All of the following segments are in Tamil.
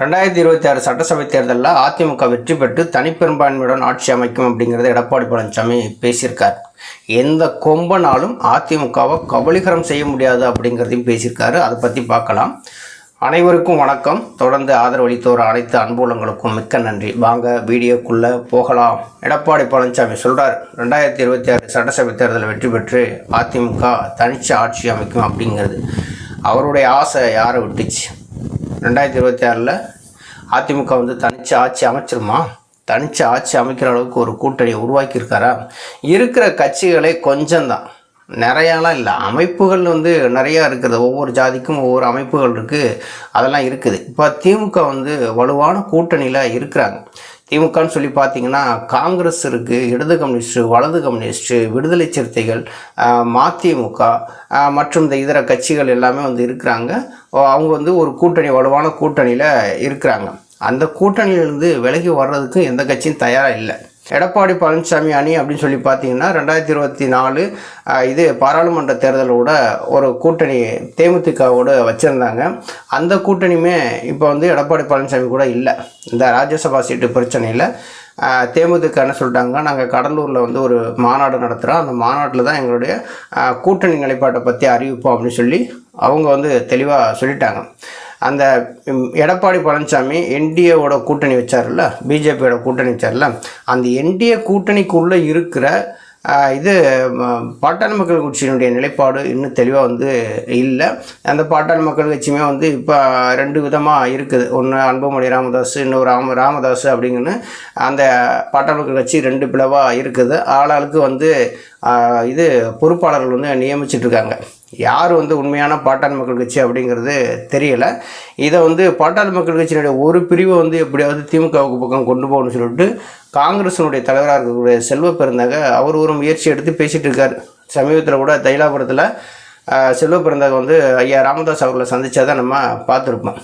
ரெண்டாயிரத்தி இருபத்தி ஆறு சட்டசபை தேர்தலில் அதிமுக வெற்றி பெற்று தனிப்பெரும்பான்மையுடன் ஆட்சி அமைக்கும் அப்படிங்கிறத எடப்பாடி பழனிசாமி பேசியிருக்கார். எந்த கொம்பனாலும் அதிமுகவை கபலீகரம் செய்ய முடியாது அப்படிங்கிறதையும் பேசியிருக்காரு. அதை பற்றி பார்க்கலாம். அனைவருக்கும் வணக்கம். தொடர்ந்து ஆதரவளித்தோர் அனைத்து அன்புலங்களுக்கும் மிக்க நன்றி. வாங்க வீடியோக்குள்ளே போகலாம். எடப்பாடி பழனிசாமி சொல்கிறார் ரெண்டாயிரத்தி இருபத்தி ஆறு சட்டசபை தேர்தலில் வெற்றி பெற்று அதிமுக தனிச்சு ஆட்சி அமைக்கும் அப்படிங்கிறது அவருடைய ஆசை யாரை விட்டுச்சு? ரெண்டாயிரத்தி இருபத்தி ஆறில் அதிமுக வந்து தனிச்சு ஆட்சி அமைச்சிருமா? தனிச்சு ஆட்சி அமைக்கிற அளவுக்கு ஒரு கூட்டணியை உருவாக்கியிருக்காரா? இருக்கிற கட்சிகளே கொஞ்சம்தான். நிறையாலாம் இல்லை. அமைப்புகள் வந்து நிறையா இருக்குது. ஒவ்வொரு ஜாதிக்கும் ஒவ்வொரு அமைப்புகள் இருக்குது அதெல்லாம் இருக்குது. இப்போ திமுக வந்து வலுவான கூட்டணியில் இருக்கிறாங்க. திமுகன்னு சொல்லி பார்த்தீங்கன்னா காங்கிரஸ் இருக்குது இடது கம்யூனிஸ்ட்டு வலது கம்யூனிஸ்ட்டு விடுதலை சிறுத்தைகள் மதிமுக மற்றும் இந்த இதர கட்சிகள் எல்லாமே வந்து இருக்கிறாங்க. அவங்க வந்து ஒரு கூட்டணி வலுவான கூட்டணியில் இருக்கிறாங்க. அந்த கூட்டணியிலிருந்து விலகி வர்றதுக்கு எந்த கட்சியும் தயாராக இல்லை. எடப்பாடி பழனிசாமி அணி அப்படின்னு சொல்லி பார்த்தீங்கன்னா ரெண்டாயிரத்தி இருபத்தி நாலு இது பாராளுமன்ற தேர்தலோட ஒரு கூட்டணி தேமுதிகவோடு வச்சுருந்தாங்க. அந்த கூட்டணியுமே இப்போ வந்து எடப்பாடி பழனிசாமி கூட இல்லை. இந்த ராஜ்யசபா சீட்டு பிரச்சனையில் தேமுதிக என்ன சொல்லிட்டாங்க நாங்கள் கடலூரில் வந்து ஒரு மாநாடு நடத்துகிறோம் அந்த மாநாட்டில் தான் எங்களுடைய கூட்டணி நிலைப்பாட்டை பற்றி அறிவிப்போம் அப்படின்னு சொல்லி அவங்க வந்து தெளிவாக சொல்லிட்டாங்க. அந்த எடப்பாடி பழனிசாமி என்டிஏவோட கூட்டணி வச்சார்ல பிஜேபியோட கூட்டணி வச்சார்ல அந்த என்டிஏ கூட்டணிக்குள்ளே இருக்கிற இது பாட்டாளி மக்கள் கட்சியினுடைய நிலைப்பாடு இன்னும் தெளிவாக வந்து இல்லை. அந்த பாட்டாளி மக்கள் கட்சியுமே வந்து இப்போ ரெண்டு விதமாக இருக்குது. ஒன்று அன்புமணி ராமதாஸ் இன்னொரு ராம ராமதாஸ் அப்படிங்கன்னு அந்த பாட்டாளி மக்கள் கட்சி ரெண்டு பிளவாக இருக்குது. ஆளாளுக்கு வந்து இது பொறுப்பாளர்கள் வந்து நியமிச்சிட்ருக்காங்க யார் வந்து உண்மையான பாட்டாளி மக்கள் கட்சி அப்படிங்கிறது தெரியலை. இதை வந்து பாட்டாளி மக்கள் கட்சியினுடைய ஒரு பிரிவை வந்து எப்படியாவது திமுகவுக்கு பக்கம் கொண்டு போகணும்னு சொல்லிட்டு காங்கிரஸினுடைய தலைவராக இருக்கக்கூடிய செல்வ பிறந்தாக அவர் ஒரு முயற்சி எடுத்து பேசிகிட்டு இருக்கார். சமீபத்தில் கூட தைலாபுரத்தில் செல்வ பெருந்தக வந்து ஐயா ராமதாஸ் அவர்களை சந்தித்தாதான் நம்ம பார்த்துருப்போம்.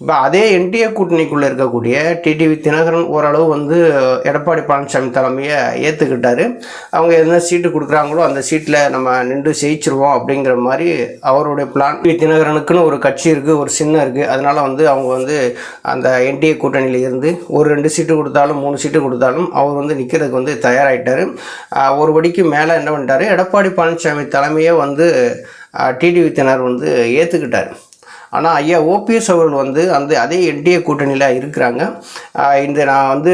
இப்போ அதே என்டிஏ கூட்டணிக்குள்ளே இருக்கக்கூடிய டிடிவி தினகரன் ஓரளவு வந்து எடப்பாடி பழனிசாமி தலைமையை ஏற்றுக்கிட்டாரு அவங்க என்ன சீட்டு கொடுக்குறாங்களோ அந்த சீட்டில் நம்ம நின்று ஜெயிச்சிருவோம் அப்படிங்கிற மாதிரி அவருடைய பிளான் டி தினகரனுக்குன்னு ஒரு கட்சி இருக்குது ஒரு சின்னம் இருக்குது அதனால் வந்து அவங்க வந்து அந்த என்டிஏ கூட்டணியில் இருந்து ஒரு ரெண்டு சீட்டு கொடுத்தாலும் மூணு சீட்டு கொடுத்தாலும் அவர் வந்து நிற்கிறதுக்கு வந்து தயாராகிட்டார் ஒரு படிக்கு மேலே என்ன பண்ணிட்டாரு? எடப்பாடி பழனிசாமி தலைமையை வந்து டிடிவி தினர் வந்து ஏற்றுக்கிட்டார் ஆனால் ஐயா ஓபிஎஸ் அவர்கள் வந்து அந்த அதே என்டிஏ கூட்டணியில் இருக்கிறாங்க. இந்த நான் வந்து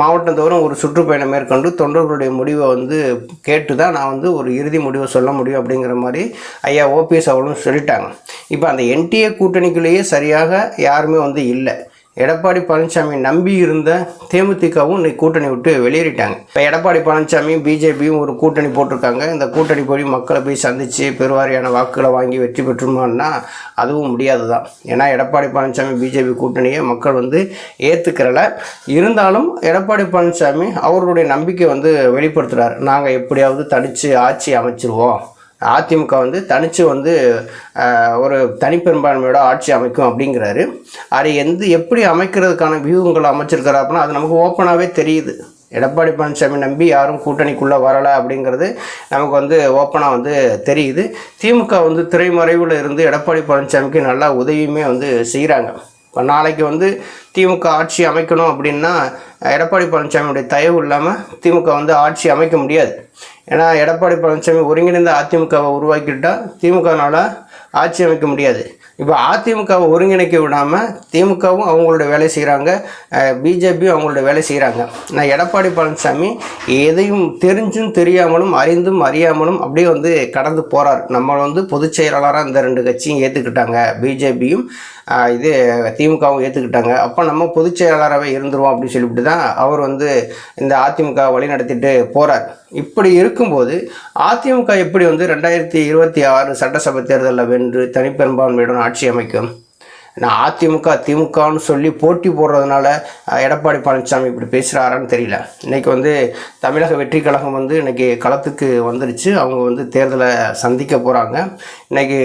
மாவட்டம் தோறும் ஒரு சுற்றுப்பயணம் மேற்கொண்டு தொண்டர்களுடைய முடிவை வந்து கேட்டு தான் நான் வந்து ஒரு இறுதி முடிவை சொல்ல முடியும் அப்படிங்கிற மாதிரி ஐயா ஓபிஎஸ் அவர்களும் சொல்லிட்டாங்க. இப்போ அந்த என்டிஏ கூட்டணிக்குள்ளேயே சரியாக யாருமே வந்து இல்லை. எடப்பாடி பழனிசாமி நம்பி இருந்த தேமுதிகவும் இன்னைக்கு கூட்டணி விட்டு வெளியேறிட்டாங்க. இப்போ எடப்பாடி பழனிசாமி பிஜேபியும் ஒரு கூட்டணி போட்டிருக்காங்க. இந்த கூட்டணி போய் மக்களை போய் சந்தித்து பெருவாரியான வாக்குகளை வாங்கி வெற்றி பெற்றுமான்னா அதுவும் முடியாது தான் ஏன்னா எடப்பாடி பழனிசாமி பிஜேபி கூட்டணியை மக்கள் வந்து ஏற்றுக்கிறல இருந்தாலும் எடப்பாடி பழனிசாமி அவர்களுடைய நம்பிக்கை வந்து வெளிப்படுத்துகிறார் நாங்கள் எப்படியாவது தனித்து ஆட்சி அமைச்சிருவோம். அதிமுக வந்து தனித்து வந்து ஒரு தனிப்பெரும்பான்மையோட ஆட்சி அமைக்கும் அப்படிங்கிறாரு. அது எந்த எப்படி அமைக்கிறதுக்கான வியூகங்கள் அமைச்சிருக்காரு அப்படின்னா அது நமக்கு ஓப்பனாகவே தெரியுது. எடப்பாடி பழனிசாமி நம்பி யாரும் கூட்டணிக்குள்ளே வரலை அப்படிங்கிறது நமக்கு வந்து ஓப்பனாக வந்து தெரியுது. திமுக வந்து திரைமறைவில் இருந்து எடப்பாடி பழனிசாமிக்கு நல்லா உதவியுமே வந்து செய்கிறாங்க இப்போ நாளைக்கு வந்து திமுக ஆட்சி அமைக்கணும் அப்படின்னா எடப்பாடி பழனிசாமியுடைய தயவு இல்லாமல் திமுக வந்து ஆட்சி அமைக்க முடியாது. ஏன்னா எடப்பாடி பழனிசாமி ஒருங்கிணைந்த அதிமுகவை உருவாக்கிட்டால் திமுகனால் ஆட்சி அமைக்க முடியாது. இப்போ அதிமுகவை ஒருங்கிணைக்க விடாமல் திமுகவும் அவங்களோட வேலை செய்கிறாங்க பிஜேபியும் அவங்களோட வேலை செய்கிறாங்க நான் எடப்பாடி பழனிசாமி எதையும் தெரிஞ்சும் தெரியாமலும் அறிந்தும் அறியாமலும் அப்படியே வந்து கடந்து போகிறார் நம்மளை வந்து பொதுச் செயலாளராக இந்த ரெண்டு கட்சியும் ஏற்றுக்கிட்டாங்க பிஜேபியும் இது திமுகவும் ஏற்றுக்கிட்டாங்க அப்போ நம்ம பொதுச் செயலாளராகவே இருந்துருவோம் அப்படின்னு சொல்லிவிட்டு தான் அவர் வந்து இந்த அதிமுக வழி நடத்திட்டு போகிறார் இப்படி இருக்கும்போது அதிமுக எப்படி வந்து ரெண்டாயிரத்தி இருபத்தி ஆறு சட்டசபை தேர்தலில் வென்று தனிப்பெரும்பான்மையுடன் ஆட்சி அமைக்கும்? நான் அதிமுக திமுகன்னு சொல்லி போட்டி போடுறதுனால எடப்பாடி பழனிசாமி இப்படி பேசுகிறாரான்னு தெரியல. இன்றைக்கி வந்து தமிழக வெற்றி கழகம் வந்து இன்றைக்கி களத்துக்கு வந்துருச்சு. அவங்க வந்து தேர்தலை சந்திக்க போகிறாங்க இன்றைக்கி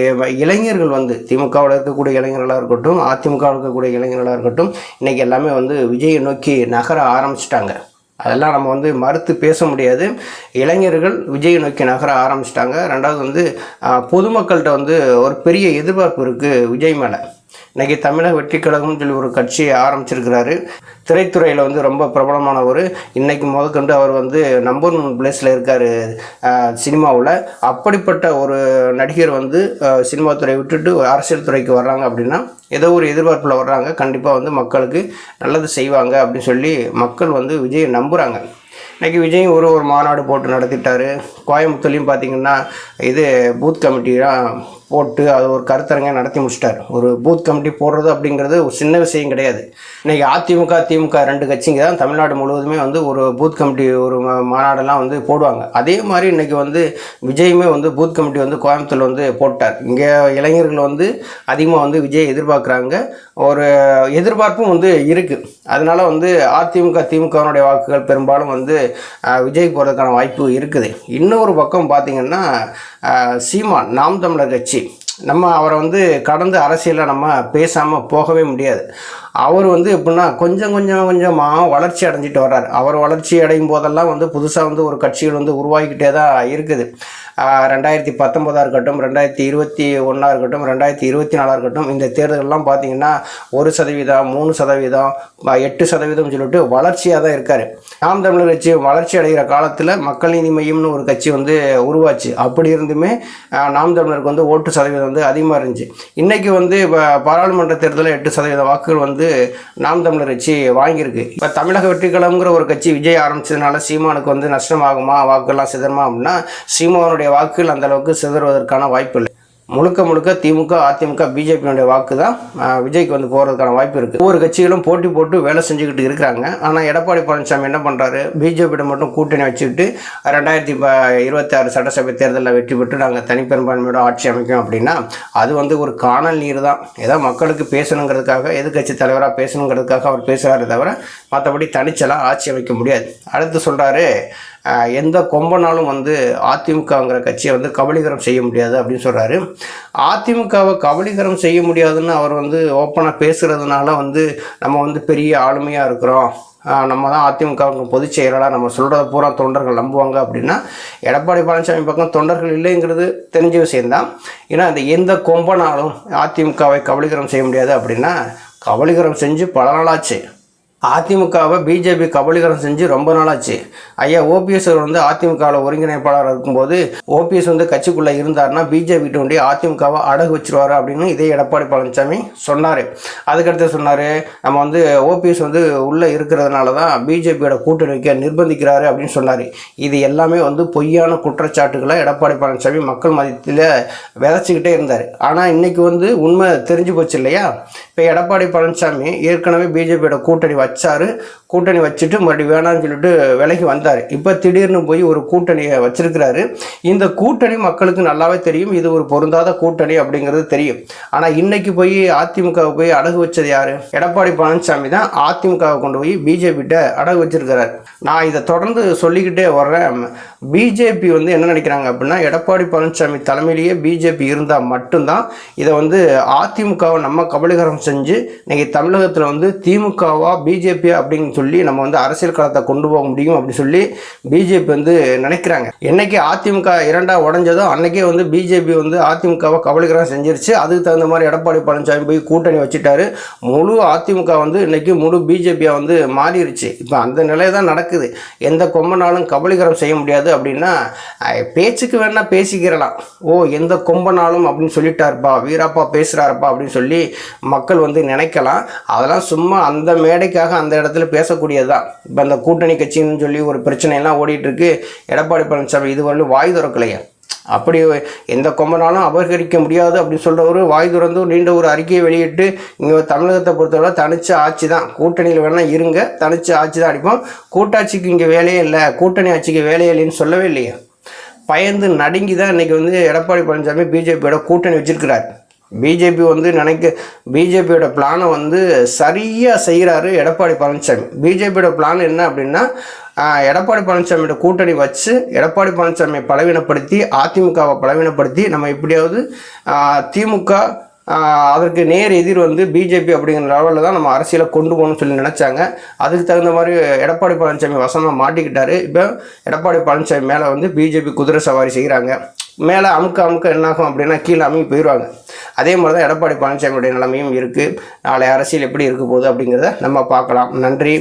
இளைஞர்கள் வந்து திமுகவில் இருக்கக்கூடிய இளைஞர்களாக இருக்கட்டும் அதிமுகவில் இருக்கக்கூடிய இளைஞர்களாக இருக்கட்டும் இன்றைக்கி எல்லாமே வந்து விஜயை நோக்கி நகர ஆரம்பிச்சிட்டாங்க. அதெல்லாம் நம்ம வந்து மறுத்து பேச முடியாது. இளைஞர்கள் விஜயை நோக்கி நகர ஆரம்பிச்சிட்டாங்க. ரெண்டாவது வந்து பொதுமக்கள்கிட்ட வந்து ஒரு பெரிய எதிர்பார்ப்பு இருக்குது விஜய் மேலே. இன்றைக்கி தமிழக வெற்றி கழகம்னு சொல்லி ஒரு கட்சியை ஆரம்பிச்சிருக்கிறாரு. திரைத்துறையில் வந்து ரொம்ப பிரபலமானவர். இன்றைக்கு முதற்கொண்டு அவர் வந்து நம்பர் ஒன் பிளேஸில் இருக்கார் சினிமாவில். அப்படிப்பட்ட ஒரு நடிகர் வந்து சினிமா துறை விட்டுட்டு அரசியல் துறைக்கு வர்றாங்க அப்படின்னா ஏதோ ஒரு எதிர்பார்ப்பில் வர்றாங்க. கண்டிப்பாக வந்து மக்களுக்கு நல்லது செய்வாங்க அப்படின்னு சொல்லி மக்கள் வந்து விஜயை நம்புகிறாங்க இன்றைக்கி விஜய் ஒரு ஒரு மாநாடு போட்டு நடத்திட்டார். கோயம்புத்தூர்லேயும் பார்த்தீங்கன்னா இது பூத் கமிட்டிலாம் போட்டு அது ஒரு கருத்தரங்க நடத்தி முடிச்சிட்டார். ஒரு பூத் கமிட்டி போடுறது அப்படிங்கிறது ஒரு சின்ன விஷயம் கிடையாது. இன்னைக்கு அதிமுக திமுக ரெண்டு கட்சிங்க தான் தமிழ்நாடு முழுவதுமே வந்து ஒரு பூத் கமிட்டி ஒரு மாநாடெல்லாம் வந்து போடுவாங்க. அதே மாதிரி இன்றைக்கி வந்து விஜயுமே வந்து பூத் கமிட்டி வந்து கோயம்புத்தூர்ல வந்து போட்டார். இங்கே இளைஞர்கள் வந்து அதிகமாக வந்து விஜய் எதிர்பார்க்குறாங்க. ஒரு எதிர்பார்ப்பும் வந்து இருக்குது அதனால வந்து அதிமுக திமுகவினுடைய வாக்குகள் பெரும்பாலும் வந்து விஜய் போகிறதுக்கான வாய்ப்பு இருக்குது. இன்னொரு பக்கம் பார்த்திங்கன்னா சீமான் நாம் தமிழர் கட்சி. நம்ம அவரை வந்து கடந்து அரசியலில் நம்ம பேசாமல் போகவே முடியாது. அவர் வந்து எப்படின்னா கொஞ்சம் கொஞ்சம் கொஞ்சமாக வளர்ச்சி அடைஞ்சிட்டு வர்றார். அவர் வளர்ச்சி அடையும் போதெல்லாம் வந்து புதுசாக வந்து ஒரு கட்சிகள் வந்து உருவாகிக்கிட்டே தான் இருக்குது. ரெண்டாயிரத்தி பத்தொம்போதாக இருக்கட்டும் ரெண்டாயிரத்தி இருபத்தி ஒன்றா இருக்கட்டும் ரெண்டாயிரத்தி இருபத்தி நாலாக இருக்கட்டும் இந்த தேர்தலெல்லாம் பார்த்தீங்கன்னா ஒரு சதவீதம் மூணு சதவீதம் எட்டு சதவீதம் சொல்லிட்டு வளர்ச்சியாக தான் இருக்கார். நாம் தமிழர் கட்சி வளர்ச்சி அடைகிற காலத்தில் மக்கள் நீதி மையம்னு ஒரு கட்சி வந்து உருவாச்சு. அப்படி இருந்துமே நாம் தமிழருக்கு வந்து ஓட்டு சதவீதம் வந்து அதிகமாக இருந்துச்சு. இன்றைக்கி வந்து இப்போ பாராளுமன்ற தேர்தலில் எட்டு சதவீத வாக்குகள் வந்து நாம் தமிழர் கட்சி வாங்கியிருக்கு. இப்போ தமிழக வெற்றிக்கலம்ங்கிற ஒரு கட்சி விஜய் ஆரம்பிச்சதுனால சீமானுக்கு வந்து நஷ்டமாகுமா வாக்குகள்லாம் சிதறமா அப்படின்னா சீமானுடைய வாக்குகள் அந்தளவுக்கு சிதறுவதற்கான வாய்ப்பு இல்லை. முழுக்க முழுக்க திமுக அதிமுக பிஜேபியினுடைய வாக்கு தான் விஜய்க்கு வந்து போகிறதுக்கான வாய்ப்பு இருக்குது ஒவ்வொரு கட்சிகளும் போட்டி போட்டு வேலை செஞ்சுக்கிட்டு இருக்கிறாங்க. ஆனால் எடப்பாடி பழனிசாமி என்ன பண்ணுறாரு பிஜேபியிடம் மட்டும் கூட்டணி வச்சுக்கிட்டு ரெண்டாயிரத்தி இருபத்தாறு சட்டசபை தேர்தலில் வெற்றி பெற்று நாங்கள் தனிப்பெரும்பான்மையோட ஆட்சி அமைக்கும் அப்படின்னா அது வந்து ஒரு காணல் நீர் தான் ஏதோ மக்களுக்கு பேசணுங்கிறதுக்காக எதிர்கட்சி தலைவராக பேசணுங்கிறதுக்காக அவர் பேசுகிறாரே தவிர மற்றபடி தனிச்சலாக ஆட்சி அமைக்க முடியாது. அடுத்து சொல்கிறாரு எந்த கொம்பனாலும் வந்து அதிமுகங்கிற கட்சியை வந்து கபலீகரம் செய்ய முடியாது அப்படின்னு சொல்கிறாரு அதிமுகவை கபலீகரம் செய்ய முடியாதுன்னு அவர் வந்து ஓப்பனாக பேசுகிறதுனால வந்து நம்ம வந்து பெரிய ஆளுமையாக இருக்கிறோம். நம்ம தான் அதிமுகவுக்கு பொதுச் செயலாளர் நம்ம சொல்கிறத பூரா தொண்டர்கள் நம்புவாங்க அப்படின்னா எடப்பாடி பழனிசாமி பக்கம் தொண்டர்கள் இல்லைங்கிறது தெரிஞ்ச விஷயம்தான் ஏன்னா அந்த எந்த கொம்பனாலும் அதிமுகவை கபலீகரம் செய்ய முடியாது அப்படின்னா கபலீகரம் செஞ்சு பல நாளாச்சு அதிமுகவை பிஜேபி கபலீகரம் செஞ்சு ரொம்ப நாளாச்சு. ஐயா ஓபிஎஸ் அவர் வந்து அதிமுகவில் ஒருங்கிணைப்பாளர் இருக்கும்போது ஓபிஎஸ் வந்து கட்சிக்குள்ளே இருந்தாருன்னா பிஜேபி வேண்டி அதிமுகவை அடகு வச்சிருவாரு அப்படின்னு இதே எடப்பாடி பழனிசாமி சொன்னார். அதுக்கடுத்து சொன்னார் நம்ம வந்து ஓபிஎஸ் வந்து உள்ளே இருக்கிறதுனால தான் பிஜேபியோட கூட்டணி வைக்க நிர்பந்திக்கிறாரு அப்படின்னு சொன்னார். இது எல்லாமே வந்து பொய்யான குற்றச்சாட்டுகளை எடப்பாடி பழனிசாமி மக்கள் மதியத்தில் விதைச்சிக்கிட்டே இருந்தார். ஆனால் இன்றைக்கி வந்து உண்மை தெரிஞ்சு போச்சு இல்லையா? இப்போ எடப்பாடி பழனிசாமி ஏற்கனவே பிஜேபியோட கூட்டணி வச்சாரு. கூட்டணி வச்சுட்டு மறுபடியும் வேணாம்னு சொல்லிட்டு விலகி வந்தார். இப்போ திடீர்னு போய் ஒரு கூட்டணியை வச்சிருக்கிறாரு. இந்த கூட்டணி மக்களுக்கு நல்லாவே தெரியும். இது ஒரு பொருந்தாத கூட்டணி அப்படிங்கிறது தெரியும். ஆனால் இன்னைக்கு போய் அதிமுகவை போய் அடகு வச்சது யார்? எடப்பாடி பழனிசாமி தான் அதிமுகவை கொண்டு போய் பிஜேபிகிட்ட அடகு வச்சிருக்கிறார். நான் இதை தொடர்ந்து சொல்லிக்கிட்டே வர்றேன். பிஜேபி வந்து என்ன நினைக்கிறாங்க அப்படின்னா எடப்பாடி பழனிசாமி தலைமையிலேயே பிஜேபி இருந்தால் மட்டும்தான் இதை வந்து அதிமுகவை நம்ம கபலீகரம் செஞ்சு இன்னைக்கு தமிழகத்தில் வந்து திமுகவா பிஜேபி அப்படின்னு சொல்லி நம்ம வந்து அரசியல் களத்தை கொண்டு போக முடியும் அப்படின்னு சொல்லி பிஜேபி வந்து நினைக்கிறாங்க. என்னைக்கு அதிமுக இரண்டா உடஞ்சதோ அன்னைக்கே வந்து பிஜேபி வந்து அதிமுகவை கபலீகரம் செஞ்சிருச்சு. அதுக்கு தகுந்த மாதிரி எடப்பாடி பழனிசாமி போய் கூட்டணி வச்சுட்டாரு. முழு அதிமுக வந்து இன்னைக்கு முழு பிஜேபியா வந்து மாறிடுச்சு இப்போ அந்த நிலை தான் நடக்குது. எந்த கொம்பனாலும் கபலீகரம் செய்ய முடியாது அப்படின்னா பேச்சுக்கு வேணால் பேசிக்கிறலாம். ஓ எந்த கொம்பனாலும் அப்படின்னு சொல்லிட்டாருப்பா வீராப்பா பேசுகிறாருப்பா அப்படின்னு சொல்லி மக்கள் வந்து நினைக்கலாம். அதெல்லாம் சும்மா அந்த மேடைக்காக அந்த இடத்துல பேச பேசக்கூடியது தான் இப்போ அந்த கூட்டணி கட்சின்னு சொல்லி ஒரு பிரச்சனையெல்லாம் ஓடிட்டுருக்கு. எடப்பாடி பழனிசாமி இதுவரையிலும் வாய் திறக்கலையே. அப்படி எந்த கொம்பனாலும் அபகரிக்க முடியாது அப்படின்னு சொல்கிறவர் வாய் திறந்து நீண்ட ஒரு அறிக்கையை வெளியிட்டு இங்கே தமிழகத்தை பொறுத்தவரை தனிச்ச ஆட்சி தான் கூட்டணியில் வேணால் இருங்க தனிச்ச ஆட்சி தான் அடிப்போம். கூட்டாட்சிக்கு இங்கே வேலையே இல்லை கூட்டணி ஆட்சிக்கு வேலையே இல்லைன்னு சொல்லவே இல்லையே. பயந்து நடுங்கி தான் இன்றைக்கி வந்து எடப்பாடி பழனிசாமி பிஜேபியோட கூட்டணி வச்சுருக்கிறார். பிஜேபி வந்து நினைக்க பிஜேபியோட பிளானை வந்து சரியாக செய்கிறாரு எடப்பாடி பழனிசாமி பிஜேபியோட பிளான் என்ன அப்படின்னா எடப்பாடி பழனிசாமியோட கூட்டணி வச்சு எடப்பாடி பழனிசாமியை பலவீனப்படுத்தி அதிமுகவை பலவீனப்படுத்தி நம்ம எப்படியாவது திமுக அதற்கு நேர் எதிர் வந்து பிஜேபி அப்படிங்கிற லெவலில் தான் நம்ம அரசியலை கொண்டு போகணும்னு சொல்லி நினச்சாங்க. அதுக்கு தகுந்த மாதிரி எடப்பாடி பழனிசாமி வசமாக மாட்டிக்கிட்டாரு. இப்போ எடப்பாடி பழனிசாமி மேலே வந்து பிஜேபி குதிரை சவாரி செய்கிறாங்க மேலே அமுக்க அமுக்க என்னாகும் அப்படின்னா கீழே அமுகி போயிடுவாங்க. அதே மாதிரி தான் எடப்பாடி பழனிசாமியுடைய நிலைமையும் இருக்குது நாளை அரசியல் எப்படி இருக்க போகுது அப்படிங்கிறத நம்ம பார்க்கலாம். நன்றி.